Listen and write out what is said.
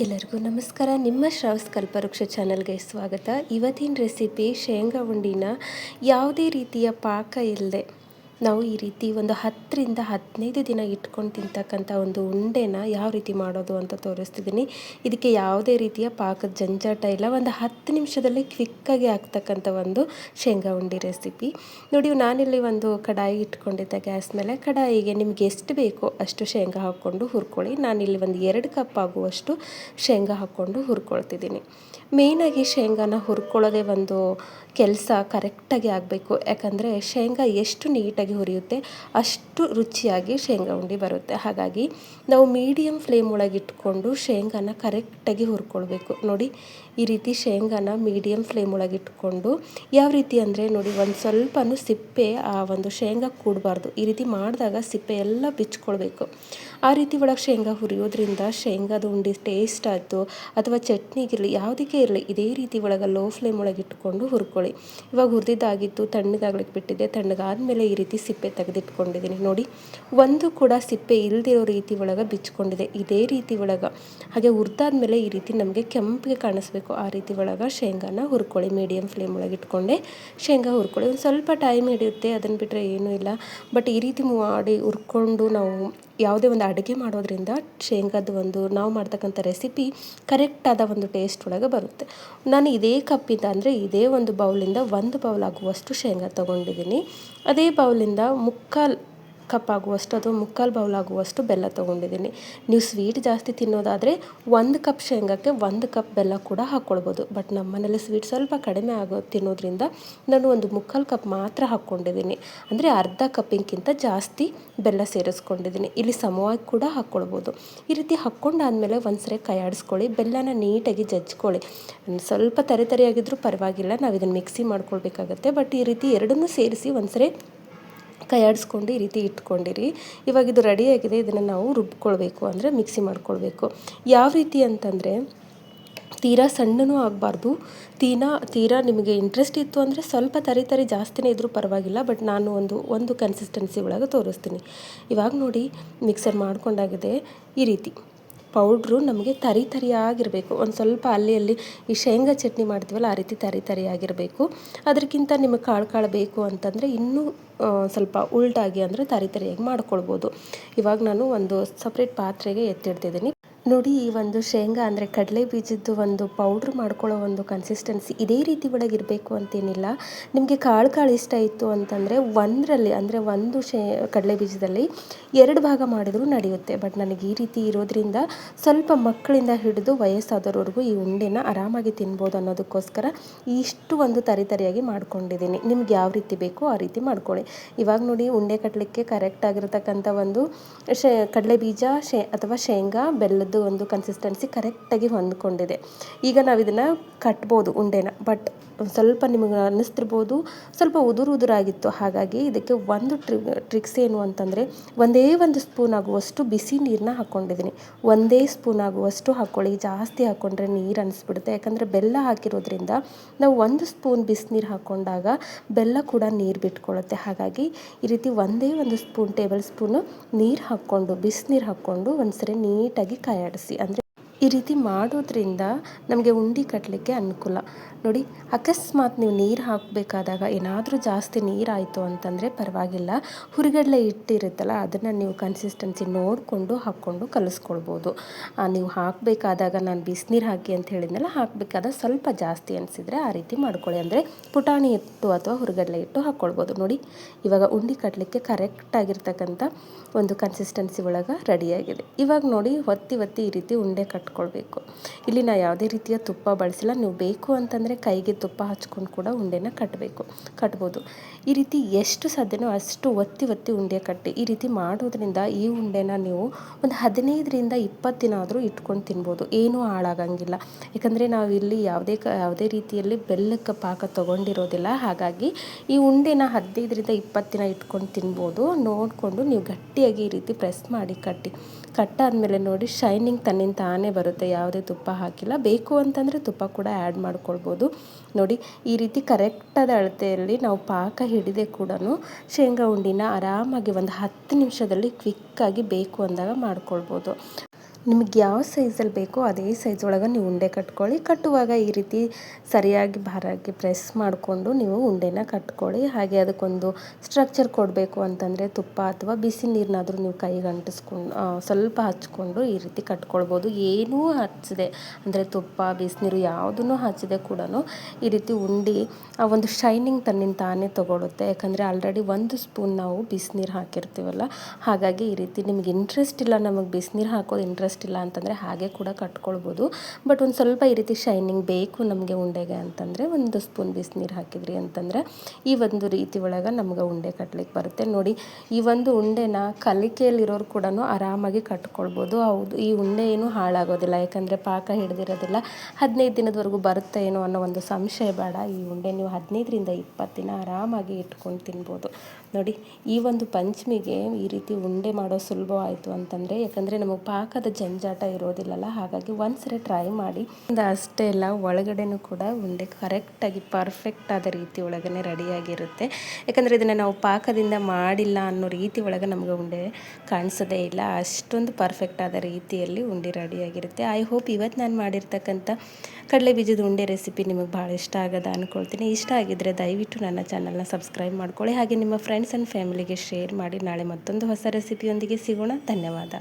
ಎಲ್ಲರಿಗೂ ನಮಸ್ಕಾರ. ನಿಮ್ಮ ಶ್ರಾವಸ್ ಕಲ್ಪವೃಕ್ಷ ಚಾನಲ್ಗೆ ಸ್ವಾಗತ. ಇವತ್ತಿನ ರೆಸಿಪಿ ಶೇಂಗಾ ಉಂಡಿನ ಯಾವುದೇ ರೀತಿಯ ಪಾಕ ಇಲ್ಲದೆ ನಾವು ಈ ರೀತಿ ಒಂದು ಹತ್ತರಿಂದ ಹದಿನೈದು ದಿನ ಇಟ್ಕೊಂಡು ತಿಂತಕ್ಕಂಥ ಒಂದು ಉಂಡೆನ ಯಾವ ರೀತಿ ಮಾಡೋದು ಅಂತ ತೋರಿಸ್ತಿದ್ದೀನಿ. ಇದಕ್ಕೆ ಯಾವುದೇ ರೀತಿಯ ಪಾಕದ ಜಂಜಾಟ ಇಲ್ಲ. ಒಂದು ಹತ್ತು ನಿಮಿಷದಲ್ಲಿ ಕ್ವಿಕ್ಕಾಗಿ ಆಗ್ತಕ್ಕಂಥ ಒಂದು ಶೇಂಗಾ ಉಂಡೆ ರೆಸಿಪಿ. ನೋಡಿ, ನಾನಿಲ್ಲಿ ಒಂದು ಕಡಾಯಿ ಇಟ್ಕೊಂಡಿದ್ದೆ ಗ್ಯಾಸ್ ಮೇಲೆ. ಕಡಾಯಿಗೆ ನಿಮ್ಗೆ ಎಷ್ಟು ಬೇಕೋ ಅಷ್ಟು ಶೇಂಗಾ ಹಾಕ್ಕೊಂಡು ಹುರ್ಕೊಳ್ಳಿ. ನಾನಿಲ್ಲಿ ಒಂದು ಎರಡು ಕಪ್ ಆಗುವಷ್ಟು ಶೇಂಗಾ ಹಾಕ್ಕೊಂಡು ಹುರ್ಕೊಳ್ತಿದ್ದೀನಿ. ಮೇಯ್ನಾಗಿ ಶೇಂಗಾನ ಹುರ್ಕೊಳ್ಳೋದೇ ಒಂದು ಕೆಲಸ ಕರೆಕ್ಟಾಗಿ ಆಗಬೇಕು. ಯಾಕಂದರೆ ಶೇಂಗಾ ಎಷ್ಟು ನೀಟಾಗಿ ಹುರಿಯುತ್ತೆ, ಅಷ್ಟು ರುಚಿಯಾಗಿ ಶೇಂಗಾ ಉಂಡಿ ಬರುತ್ತೆ. ಹಾಗಾಗಿ ನಾವು ಮೀಡಿಯಮ್ ಫ್ಲೇಮ್ ಒಳಗೆ ಇಟ್ಕೊಂಡು ಶೇಂಗಾನ ಕರೆಕ್ಟಾಗಿ ಹುರ್ಕೊಳ್ಬೇಕು. ನೋಡಿ, ಈ ರೀತಿ ಶೇಂಗಾನ ಮೀಡಿಯಮ್ ಫ್ಲೇಮ್ ಒಳಗೆ ಇಟ್ಕೊಂಡು ಯಾವ ರೀತಿ ಅಂದರೆ ನೋಡಿ, ಒಂದು ಸ್ವಲ್ಪನೂ ಸಿಪ್ಪೆ, ಆ ಒಂದು ಶೇಂಗಾ ಕೂಡಬಾರ್ದು. ಈ ರೀತಿ ಮಾಡಿದಾಗ ಸಿಪ್ಪೆ ಎಲ್ಲ ಬಿಚ್ಕೊಳ್ಬೇಕು. ಆ ರೀತಿ ಒಳಗೆ ಶೇಂಗಾ ಹುರಿಯೋದ್ರಿಂದ ಶೇಂಗಾದ ಉಂಡಿ ಟೇಸ್ಟ್ ಆಯಿತು, ಅಥವಾ ಚಟ್ನಿಗಿರಲಿ ಯಾವುದಕ್ಕೆ ಇರಲಿ, ಇದೇ ರೀತಿ ಒಳಗೆ ಲೋ ಫ್ಲೇಮ್ ಒಳಗೆ ಇಟ್ಕೊಂಡು ಹುರ್ಕೊಳ್ಳಿ. ಇವಾಗ ಹುರಿದಿದ್ದಾಗಿತ್ತು, ತಣ್ಣಗಾಗ್ಲಿಕ್ಕೆ ಬಿಟ್ಟಿದೆ ತಣ್ಣಗಾದ ಮೇಲೆ ಈ ರೀತಿ ಸಿಪ್ಪೆ ತೆಗೆದಿಟ್ಕೊಂಡಿದ್ದೀನಿ. ನೋಡಿ, ಒಂದು ಕೂಡ ಸಿಪ್ಪೆ ಇಲ್ದಿರೋ ರೀತಿ ಒಳಗೆ ಬಿಚ್ಚಿಕೊಂಡಿದೆ ಇದೇ ರೀತಿ ಒಳಗೆ. ಹಾಗೆ ಹುರಿದಾದ್ಮೇಲೆ ಈ ರೀತಿ ನಮಗೆ ಕೆಂಪಿಗೆ ಕಾಣಿಸ್ಬೇಕು. ಆ ರೀತಿ ಒಳಗೆ ಶೇಂಗಾನ ಹುರ್ಕೊಳ್ಳಿ. ಮೀಡಿಯಮ್ ಫ್ಲೇಮ್ ಒಳಗೆ ಇಟ್ಕೊಂಡೆ ಶೇಂಗಾ ಹುರ್ಕೊಳ್ಳಿ. ಒಂದು ಸ್ವಲ್ಪ ಟೈಮ್ ಹಿಡಿಯುತ್ತೆ, ಅದನ್ನು ಬಿಟ್ಟರೆ ಏನೂ ಇಲ್ಲ. ಬಟ್ ಈ ರೀತಿ ಮಾಡಿ ಹುರ್ಕೊಂಡು ನಾವು ಯಾವುದೇ ಒಂದು ಅಡುಗೆ ಮಾಡೋದ್ರಿಂದ ಶೇಂಗಾದ ಒಂದು ನಾವು ಮಾಡ್ತಕ್ಕಂಥ ರೆಸಿಪಿ ಕರೆಕ್ಟಾದ ಒಂದು ಟೇಸ್ಟ್ ಒಳಗೆ ಬರುತ್ತೆ. ನಾನು ಇದೇ ಕಪ್ಪಿಂದ ಅಂದರೆ ಇದೇ ಒಂದು ಬೌಲಿಂದ ಒಂದು ಬೌಲ್ ಆಗುವಷ್ಟು ಶೇಂಗಾ ತೊಗೊಂಡಿದ್ದೀನಿ. ಅದೇ ಬೌಲಿಂದ ಮುಕ್ಕಾಲು ಕಪ್ ಆಗುವಷ್ಟು ಅಥವಾ ಮುಕ್ಕಾಲು ಬೌಲ್ ಆಗುವಷ್ಟು ಬೆಲ್ಲ ತೊಗೊಂಡಿದ್ದೀನಿ. ನೀವು ಸ್ವೀಟ್ ಜಾಸ್ತಿ ತಿನ್ನೋದಾದರೆ ಒಂದು ಕಪ್ ಶೇಂಗಾಕ್ಕೆ ಒಂದು ಕಪ್ ಬೆಲ್ಲ ಕೂಡ ಹಾಕ್ಕೊಳ್ಬೋದು. ಬಟ್ ನಮ್ಮ ಮನೇಲಿ ಸ್ವೀಟ್ ಸ್ವಲ್ಪ ಕಡಿಮೆ ಆಗೋ ತಿನ್ನೋದ್ರಿಂದ ನಾನು ಒಂದು ಮುಕ್ಕಾಲು ಕಪ್ ಮಾತ್ರ ಹಾಕ್ಕೊಂಡಿದ್ದೀನಿ. ಅಂದರೆ ಅರ್ಧ ಕಪ್ಪಿಂಗಿಂತ ಜಾಸ್ತಿ ಬೆಲ್ಲ ಸೇರಿಸ್ಕೊಂಡಿದ್ದೀನಿ. ಇಲ್ಲಿ ಸಮವಾಗಿ ಕೂಡ ಹಾಕ್ಕೊಳ್ಬೋದು. ಈ ರೀತಿ ಹಾಕ್ಕೊಂಡಾದಮೇಲೆ ಒಂದ್ಸರಿ ಕೈಯಾಡಿಸ್ಕೊಳ್ಳಿ ಬೆಲ್ಲನ ನೀಟಾಗಿ ಜಜ್ಕೊಳ್ಳಿ ಸ್ವಲ್ಪ ತರಿತರಿಯಾಗಿದ್ದರೂ ಪರವಾಗಿಲ್ಲ ನಾವು ಇದನ್ನು ಮಿಕ್ಸಿ ಮಾಡ್ಕೊಳ್ಬೇಕಾಗತ್ತೆ. ಬಟ್ ಈ ರೀತಿ ಎರಡನ್ನೂ ಸೇರಿಸಿ ಒಂದ್ಸರಿ ಕೈಯಾಡಿಸ್ಕೊಂಡು ಈ ರೀತಿ ಇಟ್ಕೊಂಡಿರಿ. ಇವಾಗ ಇದು ರೆಡಿಯಾಗಿದೆ ಇದನ್ನು ನಾವು ರುಬ್ಕೊಳ್ಬೇಕು, ಅಂದರೆ ಮಿಕ್ಸಿ ಮಾಡ್ಕೊಳ್ಬೇಕು. ಯಾವ ರೀತಿ ಅಂತಂದರೆ, ತೀರಾ ಸಣ್ಣನೂ ಆಗಬಾರ್ದು. ತೀನಾ, ತೀರಾ ನಿಮಗೆ ಇಂಟ್ರೆಸ್ಟ್ ಇತ್ತು ಅಂದರೆ ಸ್ವಲ್ಪ ತರಿ ತರಿ ಜಾಸ್ತಿನೇ ಇದ್ದರೂ ಪರವಾಗಿಲ್ಲ ಬಟ್ ನಾನು ಒಂದು ಒಂದು ಕನ್ಸಿಸ್ಟೆನ್ಸಿ ಒಳಗೆ ತೋರಿಸ್ತೀನಿ. ಇವಾಗ ನೋಡಿ ಮಿಕ್ಸರ್ ಮಾಡ್ಕೊಂಡಾಗಿದೆ ಈ ರೀತಿ. ಪೌಡ್ರು ನಮಗೆ ತರಿ ತರಿಯಾಗಿರಬೇಕು. ಒಂದು ಸ್ವಲ್ಪ ಅಲ್ಲಿ ಅಲ್ಲಿ ಈ ಶೇಂಗಾ ಚಟ್ನಿ ಮಾಡ್ತೀವಲ್ಲ, ಆ ರೀತಿ ತರಿ ತರಿಯಾಗಿರಬೇಕು. ಅದಕ್ಕಿಂತ ನಿಮಗೆ ಕಾಳು ಕಾಳು ಬೇಕು ಅಂತಂದರೆ ಇನ್ನೂ ಸ್ವಲ್ಪ ಉಲ್ಟಾಗಿ ಅಂದರೆ ತರಿ ತರಿಯಾಗಿ ಮಾಡ್ಕೊಳ್ಬೋದು. ಇವಾಗ ನಾನು ಒಂದು ಸಪ್ರೇಟ್ ಪಾತ್ರೆಗೆ ಎತ್ತಿಡ್ತಿದ್ದೀನಿ. ನೋಡಿ, ಈ ಒಂದು ಶೇಂಗಾ ಅಂದರೆ ಕಡಲೆ ಬೀಜದ್ದು ಒಂದು ಪೌಡ್ರ್ ಮಾಡ್ಕೊಳ್ಳೋ ಒಂದು ಕನ್ಸಿಸ್ಟೆನ್ಸಿ ಇದೇ ರೀತಿ ಒಳಗೆ ಇರಬೇಕು ಅಂತೇನಿಲ್ಲ. ನಿಮಗೆ ಕಾಳು ಕಾಳು ಇಷ್ಟ ಇತ್ತು ಅಂತಂದರೆ ಒಂದರಲ್ಲಿ, ಅಂದರೆ ಒಂದು ಶೇ, ಕಡಲೆ ಬೀಜದಲ್ಲಿ ಎರಡು ಭಾಗ ಮಾಡಿದರೂ ನಡೆಯುತ್ತೆ. ಬಟ್ ನನಗೆ ಈ ರೀತಿ ಇರೋದ್ರಿಂದ ಸ್ವಲ್ಪ ಮಕ್ಕಳಿಂದ ಹಿಡಿದು ವಯಸ್ಸಾದವ್ರವರೆಗೂ ಈ ಉಂಡೆನ ಆರಾಮಾಗಿ ತಿನ್ಬೋದು ಅನ್ನೋದಕ್ಕೋಸ್ಕರ ಇಷ್ಟು ಒಂದು ತರಿತರಿಯಾಗಿ ಮಾಡ್ಕೊಂಡಿದ್ದೀನಿ. ನಿಮ್ಗೆ ಯಾವ ರೀತಿ ಬೇಕೋ ಆ ರೀತಿ ಮಾಡ್ಕೊಳ್ಳಿ. ಇವಾಗ ನೋಡಿ, ಉಂಡೆ ಕಟ್ಟಲಿಕ್ಕೆ ಕರೆಕ್ಟ್ ಆಗಿರತಕ್ಕಂಥ ಒಂದು ಶೇ, ಕಡಲೆ ಬೀಜ, ಶೇ, ಅಥವಾ ಶೇಂಗಾ, ಬೆಲ್ಲದ್ದು ಒಂದು ಕನ್ಸಿಸ್ಟೆನ್ಸಿ ಕರೆಕ್ಟಾಗಿ ಹೊಂದ್ಕೊಂಡಿದೆ. ಈಗ ನಾವು ಇದನ್ನು ಕಟ್ಬೋದು ಉಂಡೆನ ಬಟ್ ಸ್ವಲ್ಪ ನಿಮಗೆ ಅನ್ನಿಸ್ತಿರ್ಬೋದು, ಸ್ವಲ್ಪ ಉದುರು ಉದುರಾಗಿತ್ತು. ಹಾಗಾಗಿ ಇದಕ್ಕೆ ಒಂದು ಟ್ರಿ ಟ್ರಿಕ್ಸ್ ಏನು ಅಂತಂದರೆ ಒಂದೇ ಒಂದು ಸ್ಪೂನ್ ಆಗುವಷ್ಟು ಬಿಸಿ ನೀರನ್ನ ಹಾಕ್ಕೊಂಡಿದ್ದೀನಿ ಒಂದೇ ಸ್ಪೂನ್ ಆಗುವಷ್ಟು ಹಾಕ್ಕೊಳ್ಳಿ ಜಾಸ್ತಿ ಹಾಕ್ಕೊಂಡ್ರೆ ನೀರು ಅನಿಸ್ಬಿಡುತ್ತೆ. ಯಾಕಂದರೆ ಬೆಲ್ಲ ಹಾಕಿರೋದ್ರಿಂದ ನಾವು ಒಂದು ಸ್ಪೂನ್ ಬಿಸಿನೀರು ಹಾಕ್ಕೊಂಡಾಗ ಬೆಲ್ಲ ಕೂಡ ನೀರು ಬಿಟ್ಕೊಳ್ಳುತ್ತೆ ಹಾಗಾಗಿ ಈ ರೀತಿ ಒಂದೇ ಒಂದು ಸ್ಪೂನ್ ಟೇಬಲ್ ಸ್ಪೂನು ನೀರು ಹಾಕ್ಕೊಂಡು ಬಿಸಿನೀರು ಹಾಕ್ಕೊಂಡು ಒಂದ್ಸರಿ ನೀಟಾಗಿ ಕಾಯಾಡಿಸಿ ಅಂದರೆ ಈ ರೀತಿ ಮಾಡೋದ್ರಿಂದ ನಮಗೆ ಉಂಡೆ ಕಟ್ಟಲಿಕ್ಕೆ ಅನುಕೂಲ. ನೋಡಿ, ಅಕಸ್ಮಾತ್ ನೀವು ನೀರು ಹಾಕಬೇಕಾದಾಗ ಏನಾದರೂ ಜಾಸ್ತಿ ನೀರಾಯಿತು ಅಂತಂದರೆ ಪರವಾಗಿಲ್ಲ. ಹುರಿಗಡಲೆ ಇಟ್ಟಿರುತ್ತಲ್ಲ ಅದನ್ನು ನೀವು ಕನ್ಸಿಸ್ಟೆನ್ಸಿ ನೋಡಿಕೊಂಡು ಹಾಕ್ಕೊಂಡು ಕಲಿಸ್ಕೊಳ್ಬೋದು. ನೀವು ಹಾಕಬೇಕಾದಾಗ ನಾನು ಬಿಸಿನೀರು ಹಾಕಿ ಅಂತ ಹೇಳಿದ್ನಲ್ಲ, ಹಾಕಬೇಕಾದ ಸ್ವಲ್ಪ ಜಾಸ್ತಿ ಅನಿಸಿದರೆ ಆ ರೀತಿ ಮಾಡ್ಕೊಳ್ಳಿ. ಅಂದರೆ ಪುಟಾಣಿ ಇಟ್ಟು ಅಥವಾ ಹುರಿಗಡಲೆ ಇಟ್ಟು ಹಾಕ್ಕೊಳ್ಬೋದು. ನೋಡಿ, ಇವಾಗ ಉಂಡೆ ಕಟ್ಟಲಿಕ್ಕೆ ಕರೆಕ್ಟಾಗಿರ್ತಕ್ಕಂಥ ಒಂದು ಕನ್ಸಿಸ್ಟೆನ್ಸಿ ಒಳಗೆ ರೆಡಿಯಾಗಿದೆ ಇವಾಗ ನೋಡಿ, ಒತ್ತಿ ಒತ್ತಿ ಈ ರೀತಿ ಉಂಡೆ ಕಟ್ಕೊಳ್ಬೇಕು. ಇಲ್ಲಿ ನಾ ಯಾವುದೇ ರೀತಿಯ ತುಪ್ಪ ಬಳಸಿಲ್ಲ. ನೀವು ಬೇಕು ಅಂತಂದರೆ ಕೈಗೆ ತುಪ್ಪ ಹಚ್ಕೊಂಡು ಕೂಡ ಉಂಡೆನ ಕಟ್ಟಬೇಕು ಕಟ್ಬೋದು. ಈ ರೀತಿ ಎಷ್ಟು ಸಾಧ್ಯನೋ ಅಷ್ಟು ಒತ್ತಿ ಒತ್ತಿ ಉಂಡೆ ಕಟ್ಟಿ. ಈ ರೀತಿ ಮಾಡೋದ್ರಿಂದ ಈ ಉಂಡೆನ ನೀವು ಒಂದು ಹದಿನೈದರಿಂದ ಇಪ್ಪತ್ತು ದಿನ ಆದರೂ ಇಟ್ಕೊಂಡು ತಿನ್ಬೋದು. ಏನೂ ಹಾಳಾಗಂಗಿಲ್ಲ. ಯಾಕಂದರೆ ನಾವು ಇಲ್ಲಿ ಯಾವುದೇ ಕ, ಯಾವುದೇ ರೀತಿಯಲ್ಲಿ ಬೆಲ್ಲಕ್ಕೆ ಪಾಕ ತೊಗೊಂಡಿರೋದಿಲ್ಲ. ಹಾಗಾಗಿ ಈ ಉಂಡೆನ ಹದಿನೈದರಿಂದ ಇಪ್ಪತ್ತು ದಿನ ಇಟ್ಕೊಂಡು ತಿನ್ಬೋದು. ನೋಡಿಕೊಂಡು ನೀವು ಗಟ್ಟಿಯಾಗಿ ಈ ರೀತಿ ಪ್ರೆಸ್ ಮಾಡಿ ಕಟ್ಟಿ. ಕಟ್ಟಾದಮೇಲೆ ನೋಡಿ, ಶೈನಿಂಗ್ ತನ್ನಿಂದ ತಾನೇ ಬರುತ್ತೆ, ಯಾವುದೇ ತುಪ್ಪ ಹಾಕಿಲ್ಲ. ಬೇಕು ಅಂತಂದರೆ ತುಪ್ಪ ಕೂಡ ಆ್ಯಡ್ ಮಾಡ್ಕೊಳ್ಬೋದು. ನೋಡಿ, ಈ ರೀತಿ ಕರೆಕ್ಟಾದ ಅಳತೆಯಲ್ಲಿ ನಾವು ಪಾಕ ಹಿಡಿದೆ ಕೂಡ ಶೇಂಗಾ ಉಂಡಿನ ಆರಾಮಾಗಿ ಒಂದು ಹತ್ತು ನಿಮಿಷದಲ್ಲಿ ಕ್ವಿಕ್ಕಾಗಿ ಬೇಕು ಅಂದಾಗ ಮಾಡ್ಕೊಳ್ಬೋದು. ನಿಮಗೆ ಯಾವ ಸೈಜಲ್ಲಿ ಬೇಕೋ ಅದೇ ಸೈಜ್ ಒಳಗೆ ನೀವು ಉಂಡೆ ಕಟ್ಕೊಳ್ಳಿ. ಕಟ್ಟುವಾಗ ಈ ರೀತಿ ಸರಿಯಾಗಿ ಭಾರಾಗಿ ಪ್ರೆಸ್ ಮಾಡಿಕೊಂಡು ನೀವು ಉಂಡೆನ ಕಟ್ಕೊಳ್ಳಿ. ಹಾಗೆ ಅದಕ್ಕೊಂದು ಸ್ಟ್ರಕ್ಚರ್ ಕೊಡಬೇಕು ಅಂತಂದರೆ ತುಪ್ಪ ಅಥವಾ ಬಿಸಿ ನೀರನ್ನಾದರೂ ನೀವು ಕೈಗೆ ಅಂಟಿಸ್ಕೊಂಡು ಸ್ವಲ್ಪ ಹಚ್ಕೊಂಡು ಈ ರೀತಿ ಕಟ್ಕೊಳ್ಬೋದು. ಏನೂ ಹಚ್ಚಿದೆ ಅಂದರೆ ತುಪ್ಪ ಬಿಸಿನೀರು ಯಾವುದನ್ನು ಹಚ್ಚಿದೆ ಕೂಡ ಈ ರೀತಿ ಉಂಡೆ, ಆ, ಒಂದು ಶೈನಿಂಗ್ ತನ್ನಿಂದ ತಾನೇ ತೊಗೊಳುತ್ತೆ. ಯಾಕಂದರೆ ಆಲ್ರೆಡಿ ಒಂದು ಸ್ಪೂನ್ ನಾವು ಬಿಸಿನೀರು ಹಾಕಿರ್ತೀವಲ್ಲ, ಹಾಗಾಗಿ ಈ ರೀತಿ ನಿಮ್ಗೆ ಇಂಟ್ರೆಸ್ಟ್ ಇಲ್ಲ ನಮಗೆ ಬಿಸಿನೀರು ಹಾಕೋದು ಇಂಟ್ರೆಸ್ಟ್ ಇಲ್ಲ ಅಂತಂದರೆ ಹಾಗೆ ಕೂಡ ಕಟ್ಕೊಳ್ಬೋದು. ಬಟ್ ಒಂದು ಸ್ವಲ್ಪ ಈ ರೀತಿ ಶೈನಿಂಗ್ ಬೇಕು ನಮಗೆ ಉಂಡೆಗೆ ಅಂತಂದರೆ ಒಂದು ಸ್ಪೂನ್ ಬಿಸಿನೀರು ಹಾಕಿದ್ರಿ ಅಂತಂದರೆ ಈ ಒಂದು ರೀತಿ ಒಳಗೆ ನಮ್ಗೆ ಉಂಡೆ ಕಟ್ಲಿಕ್ಕೆ ಬರುತ್ತೆ. ನೋಡಿ, ಈ ಒಂದು ಉಂಡೆನ ಕಲಿಕೆಯಲ್ಲಿರೋರು ಕೂಡ ಆರಾಮಾಗಿ ಕಟ್ಕೊಳ್ಬೋದು. ಹೌದು, ಈ ಉಂಡೆ ಏನು ಹಾಳಾಗೋದಿಲ್ಲ, ಯಾಕಂದರೆ ಪಾಕ ಹಿಡ್ದಿರೋದಿಲ್ಲ. ಹದಿನೈದು ದಿನದವರೆಗೂ ಬರುತ್ತೆ ಏನೋ ಅನ್ನೋ ಒಂದು ಸಂಶಯ ಬೇಡ. ಈ ಉಂಡೆ ನೀವು ಹದಿನೈದರಿಂದ ಇಪ್ಪತ್ತು ದಿನ ಆರಾಮಾಗಿ ಇಟ್ಕೊಂಡು ತಿನ್ಬೋದು. ನೋಡಿ, ಈ ಒಂದು ಪಂಚಮಿಗೆ ಈ ರೀತಿ ಉಂಡೆ ಮಾಡೋ ಸುಲಭ ಆಯಿತು ಅಂತಂದರೆ, ಯಾಕಂದರೆ ನಮಗೆ ಪಾಕದ ಜಂಜಾಟ ಇರೋದಿಲ್ಲಲ್ಲ, ಹಾಗಾಗಿ ಒಂದ್ಸರಿ ಟ್ರೈ ಮಾಡಿ. ಅಷ್ಟೇ ಅಲ್ಲ, ಒಳಗಡೆನೂ ಕೂಡ ಉಂಡೆ ಕರೆಕ್ಟಾಗಿ ಪರ್ಫೆಕ್ಟ್ ಆದ ರೀತಿ ಒಳಗೇ ರೆಡಿಯಾಗಿರುತ್ತೆ ಯಾಕಂದರೆ ಇದನ್ನು ನಾವು ಪಾಕದಿಂದ ಮಾಡಿಲ್ಲ ಅನ್ನೋ ರೀತಿ ಒಳಗೆ ನಮಗೆ ಉಂಡೆ ಕಾಣಿಸೋದೇ ಇಲ್ಲ. ಅಷ್ಟೊಂದು ಪರ್ಫೆಕ್ಟ್ ಆದ ರೀತಿಯಲ್ಲಿ ಉಂಡೆ ರೆಡಿಯಾಗಿರುತ್ತೆ ಐ ಹೋಪ್ ಇವತ್ತು ನಾನು ಮಾಡಿರ್ತಕ್ಕಂಥ ಕಡಲೆ ಬೀಜದ ಉಂಡೆ ರೆಸಿಪಿ ನಿಮಗೆ ಭಾಳ ಇಷ್ಟ ಆಗೋದ ಅಂದ್ಕೊಳ್ತೀನಿ ಇಷ್ಟ ಆಗಿದ್ದರೆ ದಯವಿಟ್ಟು ನನ್ನ ಚಾನಲ್ನ ಸಬ್ಸ್ಕ್ರೈಬ್ ಮಾಡ್ಕೊಳ್ಳಿ. ಹಾಗೆ ನಿಮ್ಮ ಫ್ರೆಂಡ್ಸ್ ಆ್ಯಂಡ್ ಫ್ಯಾಮಿಲಿಗೆ ಶೇರ್ ಮಾಡಿ. ನಾಳೆ ಮತ್ತೊಂದು ಹೊಸ ರೆಸಿಪಿಯೊಂದಿಗೆ ಸಿಗೋಣ. ಧನ್ಯವಾದ.